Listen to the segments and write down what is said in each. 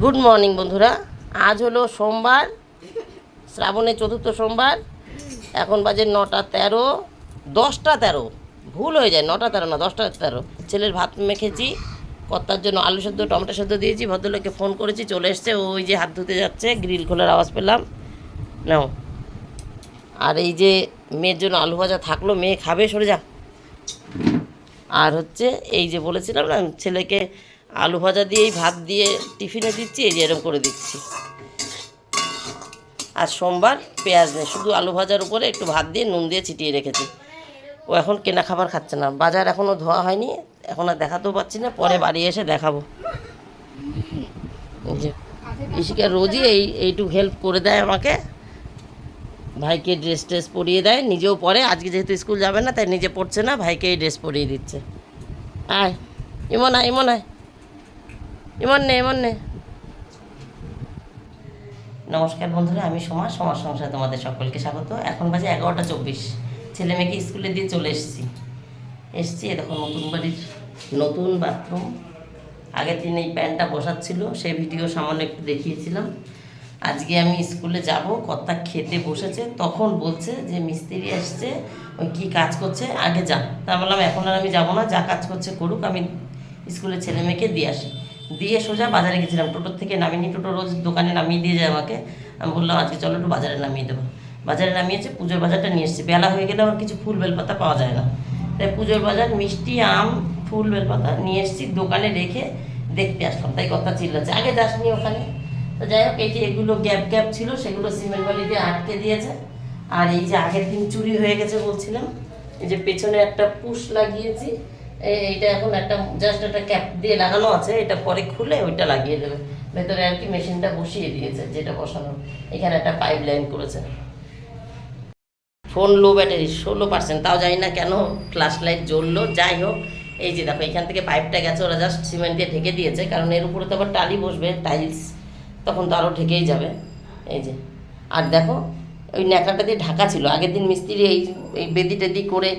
Good morning বন্ধুরা। আজ হলো সোমবার, শ্রাবণের চতুর্থ সোমবার। এখন বাজে নটা তেরো, দশটা তেরো। ভুল হয়ে যায়, নটা তেরো না, দশটা তেরো। ছেলের ভাত মেখেছি, কর্তার জন্য আলু সেদ্ধ, টমেটো সেদ্ধ দিয়েছি, ভদ্রলোককে ফোন করেছি, চলে এসছে ওই যে হাত ধুতে যাচ্ছে, গ্রিল খোলার আওয়াজ পেলাম। নাও। আর এই যে মেয়ের জন্য আলু ভাজা থাকল, মেয়ে খাবে, সরে যা। আর হচ্ছে এই যে বলেছিলাম না, ছেলেকে আলু ভাজা দিয়েই ভাত দিয়ে টিফিনে দিচ্ছি, এই এরকম করে দিচ্ছি। আর সোমবার পেঁয়াজ নেই, শুধু আলু ভাজার উপরে একটু ভাত দিয়ে নুন দিয়ে ছিটিয়ে রেখেছি। ও এখন কেনা খাবার খাচ্ছে না, বাজার এখনও ধোয়া হয়নি, এখন আর দেখাতেও পাচ্ছি না, পরে বাড়ি এসে দেখাবো। যে রোজই এই, এইটুকু হেল্প করে দেয় আমাকে। ভাইকে ড্রেস ট্রেস পরিয়ে দেয়, নিজেও পরে, আজকে যেহেতু স্কুল যাবে না, তাই নিজে পড়ছে না, ভাইকে এই ড্রেস পরিয়ে দিচ্ছে। আয়, ইমন আয় ইমন আয়। ইমন নে ইমন নে নমস্কার বন্ধুরা, আমি সমাজ সমাজ সংসার তোমাদের সকলকে স্বাগত। এখন বাজে এগারোটা চব্বিশ। ছেলে মেয়েকে স্কুলে দিয়ে চলে এসেছি। এসছি এ দেখো নতুন বাড়ির, নতুন বাথরুম। আগের দিন এই প্যান্টটা বসাচ্ছিল, সেই ভিডিও সামান্য একটু দেখিয়েছিলাম। আজকে আমি স্কুলে যাব, কর্তা খেতে বসেছে, তখন বলছে যে মিস্ত্রি আসছে ওই কী কাজ করছে, আগে যা। তা বললাম, এখন আর আমি যাব না, যা কাজ করছে করুক, আমি স্কুলের ছেলে মেয়েকে দিয়ে আসি। দিয়ে সোজা বাজারে গেছিলাম। টোটোর থেকে নামিনি টোটো রোজ দোকানে নামিয়ে দিয়ে যায় আমাকে। আমি বললাম, আজকে চলো একটু বাজারে নামিয়ে দেবো। বাজারে নামিয়েছে, পুজোর বাজারটা নিয়ে এসেছি। বেলা হয়ে গেলে আমার কিছু ফুল বেলপাতা পাওয়া যায় না। তাই পুজোর বাজার, মিষ্টি, আম, ফুল বেলপাতা নিয়ে এসেছি দোকানে রেখে দেখতে আসলাম। তাই কথা চিল্লাচ্ছে। আগে যাসনি ওখানে। তো যাই হোক, এই যে এগুলো গ্যাপ গ্যাপ ছিল, সেগুলো সিমেন্ট বালি দিয়ে আটকে দিয়েছে। আর এই যে আগের দিন চুরি হয়ে গেছে বলছিলাম, এই যে পেছনে একটা পুশ লাগিয়েছি। এইটা এখন একটা জাস্ট একটা ক্যাপ দিয়ে লাগানো আছে, এটা পরে খুলে ওইটা লাগিয়ে দেবে। ভেতরে আর কি মেশিনটা বসিয়ে দিয়েছে, যেটা বসানো। এখানে একটা পাইপ লাইন করেছে। ফোন লো ব্যাটারি ষোলো পার্সেন্ট তাও জানি না কেন ফ্ল্যাশ লাইট জ্বললো। যাই হোক, এই যে দেখো, এখান থেকে পাইপটা গেছে, ওরা জাস্ট সিমেন্ট দিয়ে ঢেকে দিয়েছে। কারণ এর উপরে তো আবার টালি বসবে টাইলস তখন তো আরও ঢেকেই যাবে। এই যে, আর দেখো ওই ন্যাকাটা দিয়ে ঢাকা ছিল। আগের দিন মিস্ত্রি এই এই বেদি টেদি করে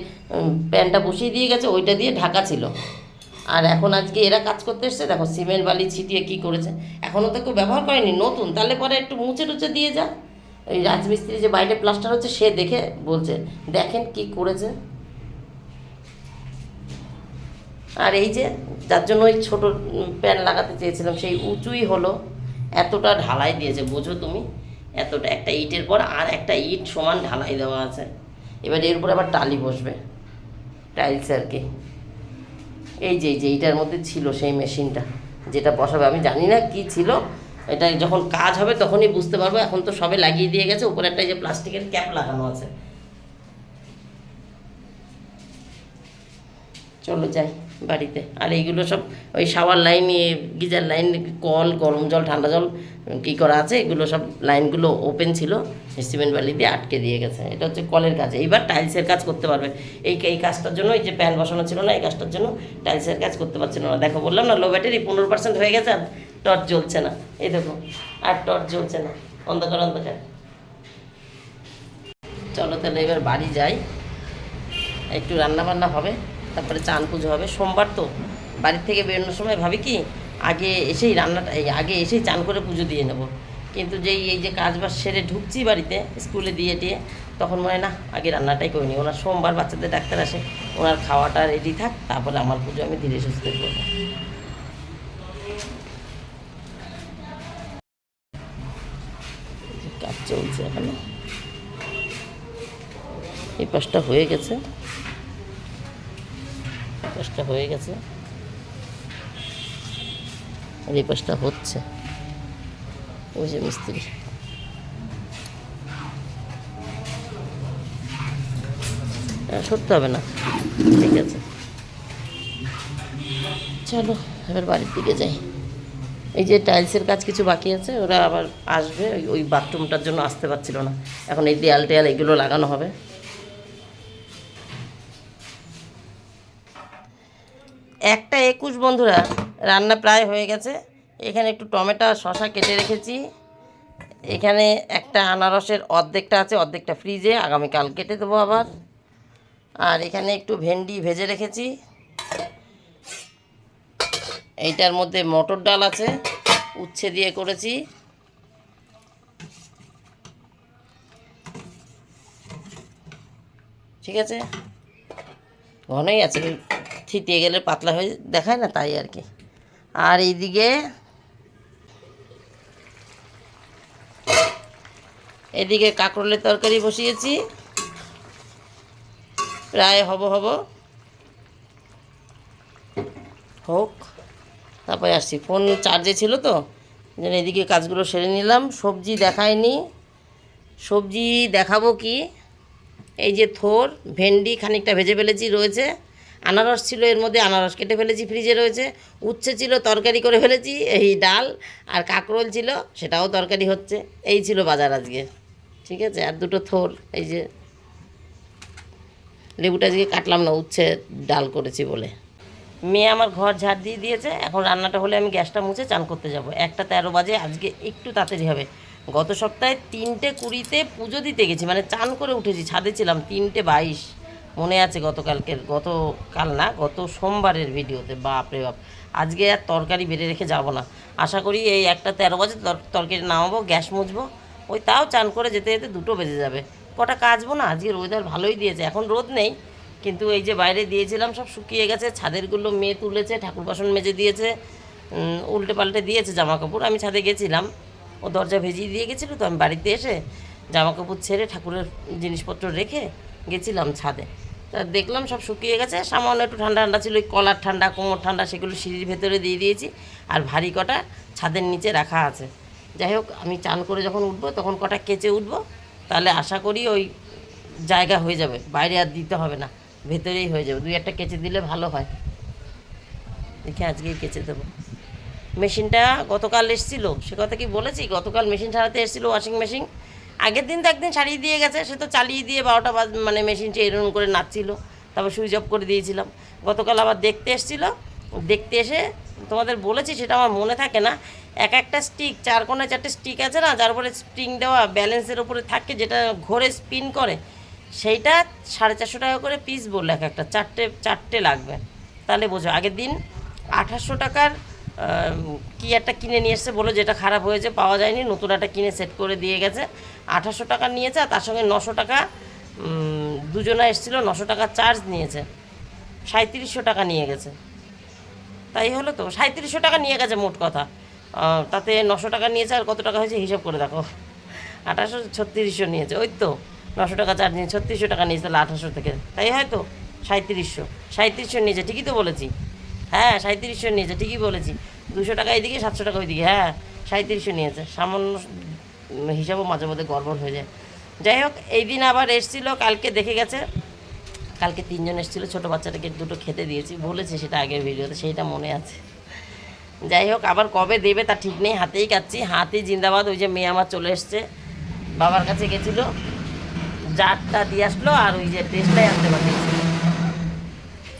প্যানটা বসিয়ে দিয়ে গেছে, ওইটা দিয়ে ঢাকা ছিল। আর এখন আজকে এরা কাজ করতে এসছে, দেখো সিমেন্ট, বালি ছিটিয়ে কী করেছে। এখনও তো কেউ ব্যবহার করেনি, নতুন। তাহলে পরে একটু মুছে টুচে দিয়ে যা। ওই রাজমিস্ত্রি যে বাইরে প্লাস্টার হচ্ছে, সে দেখে বলছে, দেখেন কি করেছে। আর এই যে, যার জন্য ওই ছোটো প্যান লাগাতে চেয়েছিলাম, সেই উঁচুই হলো। এতটা ঢালাই দিয়েছে, বোঝো তুমি। এতটা একটা ইটের পর আর একটা ইট সমান ঢালাই দেওয়া আছে। এবার এর উপর আবার টালি বসবে টাইলস আর কি। এই যে যে, এইটার মধ্যে ছিল সেই মেশিনটা, যেটা বসাবে। আমি জানি না কি ছিল, এটা যখন কাজ হবে তখনই বুঝতে পারব। এখন তো সবে লাগিয়ে দিয়ে গেছে, উপরে একটা যে প্লাস্টিকের ক্যাপ লাগানো আছে। চলো যাই। বাড়িতে। আর এইগুলো সব ওই শাওয়ার লাইন গিজার লাইন কল, গরম জল, ঠান্ডা জল, কী করা আছে, এগুলো সব লাইনগুলো ওপেন ছিল সিমেন্ট বালি দিয়ে আটকে দিয়ে গেছে। এটা হচ্ছে কলের কাজ। এইবার টাইলসের কাজ করতে পারবে। এই এই কাজটার জন্য, এই যে প্যান বসানো ছিল না, এই কাজটার জন্য টাইলসের কাজ করতে পারছিল না। দেখো, বললাম না লো ব্যাটারি পনেরো পার্সেন্ট হয়ে গেছে আর টর্চ জ্বলছে না। এই দেখো, আর টর্চ জ্বলছে না। অন্ধকার অন্ধকার। চলো তাহলে এবার বাড়ি যাই। একটু রান্না বান্না হবে। তারপরে চান পুজো হবে। সোমবার তো বাড়ির থেকে বেরোনোর সময় ভাবি কি, আগে এসেই রান্নাটা আগে এসেই চান করে পুজো দিয়ে নেব। কিন্তু যেই, এই যে কাজ বাজ সেরে ঢুকছি বাড়িতে, স্কুলে দিয়ে টিয়ে, তখন মনে না, আগে রান্নাটাই করিনি। ওনার সোমবার বাচ্চাদের ডাক্তার আসে, ওনার খাওয়াটা রেডি থাক, তারপরে আমার পুজো আমি ধীরে সুস্থে করব। কাজ চলছে এখানে। এই পাশটা হয়ে গেছে। পাশটা হয়ে গেছে। আর এই পাশটা হচ্ছে। ওই যে মিস্ত্রি। সরতে হবে না। ঠিক আছে। চলো, এবার বাড়ির দিকে যাই। এই যে টাইলসের কাজ কিছু বাকি আছে, ওরা আবার আসবে। ওই বাথরুমটার জন্য আসতে পারছিল না। এখন এই দেয়াল টেয়াল এগুলো লাগানো হবে একটা একুশ বন্ধুরা, রান্না প্রায় হয়ে গেছে। এখানে একটু টমেটো আর শশা কেটে রেখেছি। এখানে একটা আনারসের অর্ধেকটা আছে, অর্ধেকটা ফ্রিজে আগামীকাল কেটে দেবো আবার। আর এখানে একটু ভেন্ডি ভেজে রেখেছি। এইটার মধ্যে মটর ডাল আছে, উচ্ছে দিয়ে করেছি। ঠিক আছে? ঘনই আছে। থিতিয়ে গেলে পাতলা হয়ে দেখায় না তাই আর কি। আর এইদিকে এদিকে কাঁকরোলের তরকারি বসিয়েছি। প্রায় হব হব। হোক, তারপরে আসছি। ফোন চার্জে ছিল তো, যেন এদিকে কাজগুলো সেরে নিলাম। সবজি দেখায়নি। সবজি দেখাবো কি? এই যে থোর, ভেন্ডি খানিকটা ভেজে ফেলেছি রয়েছে। আনারস ছিল, এর মধ্যে আনারস কেটে ফেলেছি, ফ্রিজে রয়েছে। উচ্ছে ছিল, তরকারি করে ফেলেছি, এই ডাল আর কাঁকরোল ছিল, সেটাও তরকারি হচ্ছে। এই ছিল বাজার আজকে, ঠিক আছে? আর দুটো থোর, এই যে লেবুটা আজকে কাটলাম না, উচ্ছে ডাল করেছি বলে। মেয়ে আমার ঘর ঝাড় দিয়ে দিয়েছে, এখন রান্নাটা হলে আমি গ্যাসটা মুছে চান করতে যাব। একটা তেরো বাজে, আজকে একটু তাড়াতাড়ি হবে। গত সপ্তাহে তিনটে কুড়িতে পুজো দিতে গেছি মানে চান করে উঠেছি, ছাদে ছিলাম, তিনটে বাইশ। মনে আছে গতকালকের, গতকাল না, গত সোমবারের ভিডিওতে বাপরে বাপ। আজকে আর তরকারি বেড়ে রেখে যাব না। আশা করি এই একটা তেরো বাজে তর- তরকারি নামাবো, গ্যাস মুছবো, ওই তাও চান করে যেতে যেতে দুটো বেজে যাবে। কটা কাচবো না, আজকে ওয়েদার ভালোই দিয়েছে, এখন রোদ নেই। কিন্তু এই যে বাইরে দিয়েছিলাম, সব শুকিয়ে গেছে, ছাদেরগুলো মেয়ে তুলেছে, ঠাকুর বাসন মেজে দিয়েছে উল্টে পাল্টে দিয়েছে জামা কাপড় আমি ছাদে গেছিলাম, ও দরজা ভেজিয়ে দিয়ে গেছিল, তো আমি বাড়িতে এসে জামা কাপড় ছেড়ে ঠাকুরের জিনিসপত্র রেখে গেছিলাম ছাদে। তা দেখলাম সব শুকিয়ে গেছে, সামান্য একটু ঠান্ডা ঠান্ডা ছিল, ওই কলার ঠান্ডা, কোমর ঠান্ডা, সেগুলো সিঁড়ির ভেতরে দিয়ে দিয়েছি আর ভারী কটা ছাদের নিচে রাখা আছে। যাই হোক, আমি চান করে যখন উঠবো, তখন কটা কেচে উঠবো, তাহলে আশা করি ওই জায়গা হয়ে যাবে, বাইরে আর দিতে হবে না, ভেতরেই হয়ে যাবে, দুই একটা কেচে দিলে ভালো হয়। দেখি আজকেই কেচে দেবো। মেশিনটা গতকাল এসেছিল, সে কথা কি বলেছি? গতকাল মেশিন সারাতে এসেছিল ওয়াশিং মেশিন আগের দিন তো একদিন সারিয়ে দিয়ে গেছে, সে তো চালিয়ে দিয়ে বারোটা বাজ মানে মেশিনটা এরকম করে নাচছিল। তারপর সুইচ অফ করে দিয়েছিলাম। গতকাল আবার দেখতে এসেছিল। দেখতে এসে তোমাদের বলেছি, সেটা আমার মনে থাকে না। এক একটা স্টিক চার কোণায় চারটে স্টিক আছে না, যার উপরে স্প্রিং দেওয়া ব্যালেন্সের উপরে থাকে, যেটা ঘোরে স্পিন করে, সেইটা সাড়ে চারশো টাকা করে পিস বলল এক একটা। চারটে চারটে লাগবে। তাহলে বোঝো, আগের দিন আঠাশশো টাকার কি একটা কিনে নিয়ে এসছে বলো, যেটা খারাপ হয়েছে, পাওয়া যায়নি, নতুন একটা কিনে সেট করে দিয়ে গেছে। আঠাশশো টাকা নিয়েছে আর তার সঙ্গে নশো টাকা দুজনা এসেছিল, নশো টাকা চার্জ নিয়েছে। সাঁত্রিশশো টাকা নিয়ে গেছে। তাই হলো তো সাঁত্রিশশো টাকা নিয়ে গেছে মোট কথা। তাতে নশো টাকা নিয়েছে আর কত টাকা হয়েছে হিসাব করে দেখো। আঠাশশো ছত্রিশশো নিয়েছে, ওই তো, নশো টাকা চার্জ নিয়ে ছত্রিশশো টাকা নিয়েছে তাহলে আঠাশশো থেকে। তাই হয়তো সাঁত্রিশশো সাঁত্রিশশো নিয়েছে, ঠিকই তো বলেছি। হ্যাঁ সাঁত্রিশশো নিয়েছে, ঠিকই বলেছি। দুশো টাকা এইদিকে, সাতশো টাকা ওইদিকে হ্যাঁ সাঁত্রিশশো নিয়েছে। সামান্য হিসাবও মাঝে মধ্যে গড়বড় হয়ে যায়। যাই হোক, এই দিন আবার এসছিল, কালকে দেখে গেছে। কালকে তিনজন এসেছিল, ছোটো বাচ্চাটাকে দুটো খেতে দিয়েছি, বলেছে সেটা আগের ভিডিওতে, সেইটা মনে আছে। যাই হোক, আবার কবে দেবে তা ঠিক নেই, হাতেই কাচ্ছি হাতেই জিন্দাবাদ, ওই যে মেয়ে আমার চলে এসছে, বাবার কাছে গেছিল। জারটা দিয়ে আসলো আর ওই যে টেস্টটাই আনতে পাঠিয়েছিল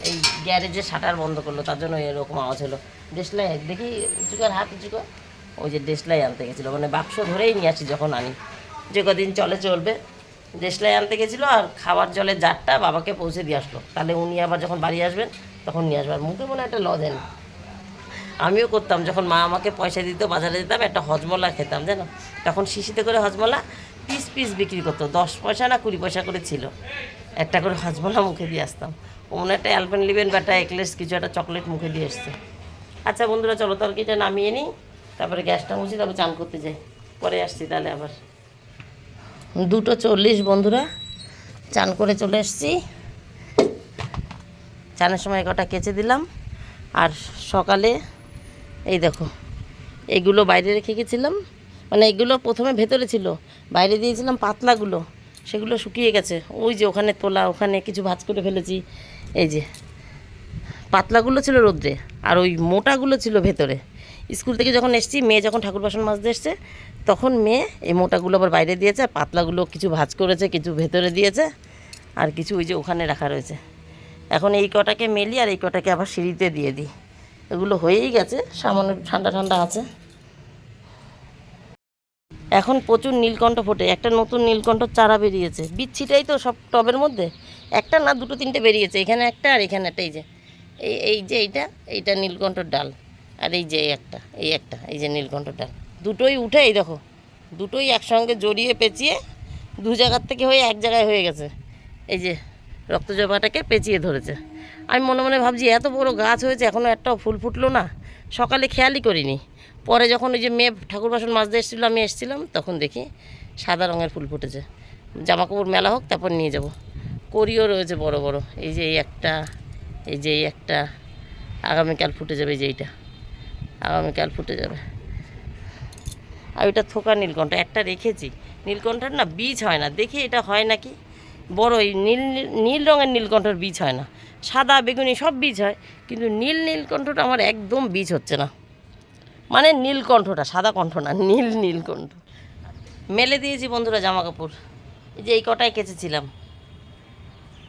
এই গ্যারেজে শাটার বন্ধ করল, তার জন্য এরকম আওয়াজ হলো। ডেসলাই দেখি, উঁচু কর, হাত উঁচু ওই যে ডেসলাই আনতে গেছিল। মানে বাক্স ধরেই নিয়ে আসি যখন আনি যে কদিন চলে চলবে। দেশলাই আনতে গেছিল আর খাবার জলের জারটা বাবাকে পৌঁছে দিয়ে আসলো। তাহলে উনি আবার যখন বাড়ি আসবেন, তখন নিয়ে আসবেন মুখে মনে একটা লজেন আমিও করতাম, যখন মা আমাকে পয়সা দিত, বাজারে যেতাম একটা হজমলা খেতাম, জানো? তখন শিশিতে করে হজমলা পিস পিস বিক্রি করতো। দশ পয়সা না কুড়ি পয়সা করে ছিল। একটা করে হজমলা মুখে দিয়ে আসতাম। ওমন একটা অ্যালপেন লিবেন বা একটা একলেস কিছু, একটা চকলেট মুখে দিয়ে এসছে। আচ্ছা বন্ধুরা, চলো তরকারিটা নামিয়ে নিই। তারপরে গ্যাসটা মুছি, তারপর চান করতে যাই। পরে আসছি তাহলে আবার। দুটো চল্লিশ বন্ধুরা, চান করে চলে এসছি। চানের সময় কটা কেচে দিলাম। আর সকালে, এই দেখো, এগুলো বাইরে রেখে গেছিলাম। মানে এগুলো প্রথমে ভেতরে ছিল, বাইরে দিয়েছিলাম পাতলাগুলো, সেগুলো শুকিয়ে গেছে। ওই যে ওখানে তোলা, ওখানে কিছু ভাজ করে ফেলেছি। এই যে, পাতলাগুলো ছিল রোদ্রে, আর ওই মোটাগুলো ছিল ভেতরে। স্কুল থেকে যখন এসেছি, মেয়ে যখন ঠাকুর বাসন মাজতে এসছে, তখন মেয়ে এই মোটাগুলো আবার বাইরে দিয়েছে, পাতলাগুলো কিছু ভাজ করেছে, কিছু ভেতরে দিয়েছে, আর কিছু ওই যে ওখানে রাখা রয়েছে। এখন এই কটাকে মেলি আর এই কটাকে আবার সিঁড়িতে দিয়ে দিই। এগুলো হয়েই গেছে, সামান্য ঠান্ডা ঠান্ডা আছে। এখন প্রচুর নীলকণ্ঠ ফোটে, একটা নতুন নীলকণ্ঠ চারা বেরিয়েছে। বিচ্ছিটাই তো সব টবের মধ্যে। একটা না, দুটো, তিনটে বেরিয়েছে, এখানে একটা আর এখানে একটা, এই যে, এই এই যে এইটা এইটা নীলকণ্ঠর ডাল। আর এই যে একটা, এই একটা, এই যে নীলকণ্ঠটা। দুটোই উঠে, এই দেখো, দুটোই একসঙ্গে জড়িয়ে পেঁচিয়ে দু জায়গার থেকে হয়ে এক জায়গায় হয়ে গেছে। এই যে রক্ত রক্তজবাটাকে পেঁচিয়ে ধরেছে। আমি মনে মনে ভাবছি, এত বড় গাছ হয়েছে এখনও একটাও ফুল ফুটলো না। সকালে খেয়ালই করিনি। পরে যখন ওই যে মেয়ে ঠাকুর বাসন মাজতে এসেছিল, আমি এসেছিলাম, তখন দেখি সাদা রঙের ফুল ফুটেছে। জামা কাপড় মেলা হোক, তারপর নিয়ে যাব। করিও রয়েছে বড় বড়। এই যে এই একটা, এই যে এই একটা, আগামীকাল ফুটে যাবে এই যে এইটা। আগামীকাল ফুটে যাবে। আর ওইটা থোকা নীলকণ্ঠ, একটা রেখেছি। নীলকণ্ঠের না বীজ হয় না। দেখি এটা হয় নাকি? বড় নীল নীল- নীল রঙের নীলকণ্ঠের বীজ হয় না। সাদা, বেগুনি সব বীজ হয়, কিন্তু নীল নীলকণ্ঠটা আমার একদম বীজ হচ্ছে না। মানে নীলকণ্ঠটা, সাদা কণ্ঠ না, নীল নীলকণ্ঠ। মেলে দিয়েছি বন্ধুরা জামা কাপড় এই যে এই কটায় কেচেছিলাম।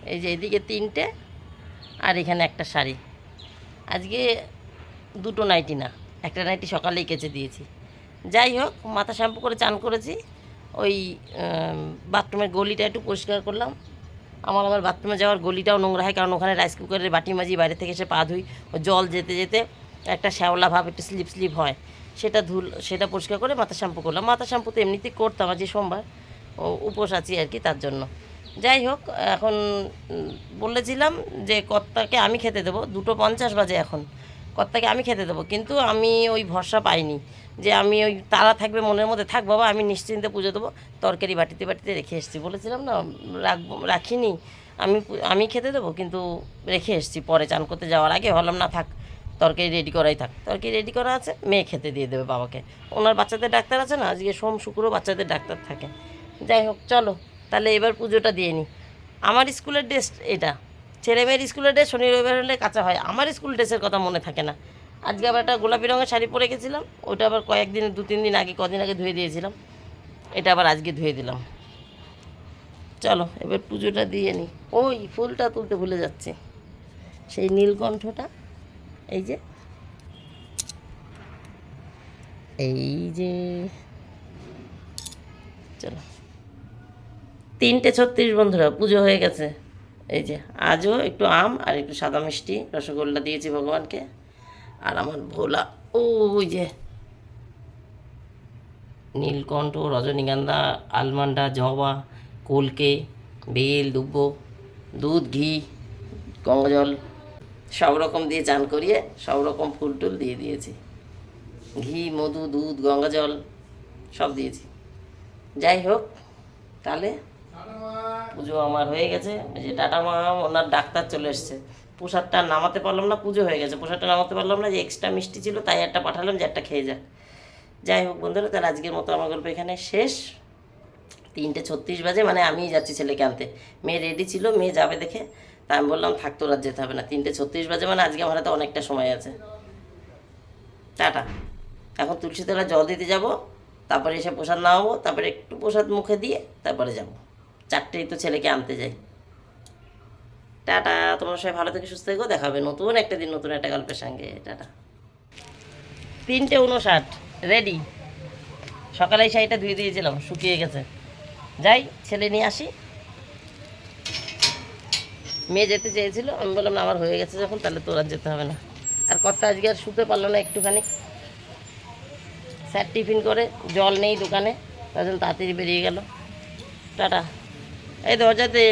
এই যে এদিকে তিনটে, আর এখানে একটা শাড়ি। আজকে দুটো নাইটি না। একটা নাইটি সকালেই কেচে দিয়েছি। যাই হোক, মাথা শ্যাম্পু করে চান করেছি। ওই বাথরুমের গলিটা একটু পরিষ্কার করলাম। আমার আমার বাথরুমে যাওয়ার গলিটাও নোংরা হয়, কারণ ওখানে রাইস কুকারের বাটি মাজি, বাইরে থেকে এসে পা ধুই, ও জল যেতে যেতে একটা শ্যাওলা ভাব, একটু স্লিপ স্লিপ হয়। সেটা ধুল, সেটা পরিষ্কার করে মাথা শ্যাম্পু করলাম। মাথা শ্যাম্পু তো এমনিতেই করতাম আজ সোমবার। ও, উপোস আছি আর কি তার জন্য। যাই হোক, এখন বলেছিলাম যে কর্তাকে আমি খেতে দেবো? দুটো পঞ্চাশ বাজে এখন। কর্তাকে আমি খেতে দেবো। কিন্তু আমি ওই ভরসা পাইনি যে আমি ওই তারা থাকবে, মনের মধ্যে থাক বাবা, আমি নিশ্চিন্তে পুজো দেবো। তরকারি বাটিতে বাটিতে রেখে এসেছি। বলেছিলাম না, রাখব, রাখিনি। আমি আমি খেতে দেবো, কিন্তু রেখে এসেছি। পরে চান করতে যাওয়ার আগে হলাম না থাক, তরকারি রেডি করাই থাক। তরকারি রেডি করা আছে, মেয়ে খেতে দিয়ে দেবে বাবাকে। ওনার বাচ্চাদের ডাক্তার আছে না? আজকে সোম, শুক্র বাচ্চাদের ডাক্তার থাকে। যাই হোক, চলো, তাহলে এবার পুজোটা দিয়ে নিই আমার স্কুলের ড্রেস এটা। ছেলে মেয়ের স্কুলের ড্রেস শনি রবিবার হলে কাঁচা হয়। আমার স্কুল ড্রেসের কথা মনে থাকে না। আজকে আবার একটা গোলাপি রঙের শাড়ি পরে গেছিলাম। ওটা আবার কয়েকদিন দু তিন দিন আগে, কদিন আগে ধুয়ে দিয়েছিলাম। এটা আবার আজকে ধুয়ে দিলাম। চলো, এবার পুজোটা দিয়ে নিই ওই ফুলটা তুলতে ভুলে যাচ্ছি। সেই নীলকণ্ঠটা, এই যে। এই যে। চলো। তিনটে ছত্রিশ বন্ধুরা, পুজো হয়ে গেছে। এই যে, আজও একটু আম আর একটু সাদা মিষ্টি রসগোল্লা দিয়েছি ভগবানকে। আর আমার ভোলা ও ওই যে, নীলকণ্ঠ, রজনীগন্ধা, আলমান্ডা, জবা, কলকে, বেল, দুব্ব, দুধ, ঘি গঙ্গা জল সব রকম দিয়ে চান করিয়ে সব রকম ফুল টুল দিয়ে দিয়েছি। ঘি, মধু, দুধ, গঙ্গাজল সব দিয়েছি। যাই হোক, তাহলে পুজো আমার হয়ে গেছে। যে টাটা মা, ওনার ডাক্তার চলে এসছে। প্রসাদটা নামাতে পারলাম না, পুজো হয়ে গেছে। প্রসাদটা নামাতে পারলাম না, যে এক্সট্রা মিষ্টি ছিল তাই একটা পাঠালাম, যে একটা খেয়ে যাক। যাই হোক বন্ধুরা, তাহলে আজকের মতো আমার গল্প এখানে শেষ। তিনটে ছত্রিশ বাজে মানে আমিই যাচ্ছি ছেলেকে আনতে। মেয়ে রেডি ছিল, মেয়ে যাবে দেখে। তা আমি বললাম থাকতো রাত যেতে হবে না। তিনটে ছত্রিশ বাজে মানে আজকে আমার হাতে অনেকটা সময় আছে। টাটা। এখন তুলসী তলা জল দিতে যাব, তারপরে এসে প্রসাদ নামাবো, তারপরে একটু প্রসাদ মুখে দিয়ে, তারপরে যাব। চারটেই তো ছেলেকে আনতে যাই। টাটা, তোমার সবাই ভালো থেকে, সুস্থ থেকেও দেখাবে নতুন একটা দিন, নতুন একটা গল্পের সঙ্গে। টাটা। তিনটে উনষাট রেডি সকালে শাড়িটা ধুয়ে দিয়েছিলাম, শুকিয়ে গেছে। যাই, ছেলে নিয়ে আসি। মেয়ে যেতে চেয়েছিল, আমি বললাম আমার হয়ে গেছে যখন, তাহলে তোর আর যেতে হবে না। আর কর্তা আজকে আর শুতে পারল না একটুখানি। স্যার টিফিন করে, জল নেই দোকানে, তার জন্য তাড়াতাড়ি বেরিয়ে গেল। টাটা। এই দরজাতে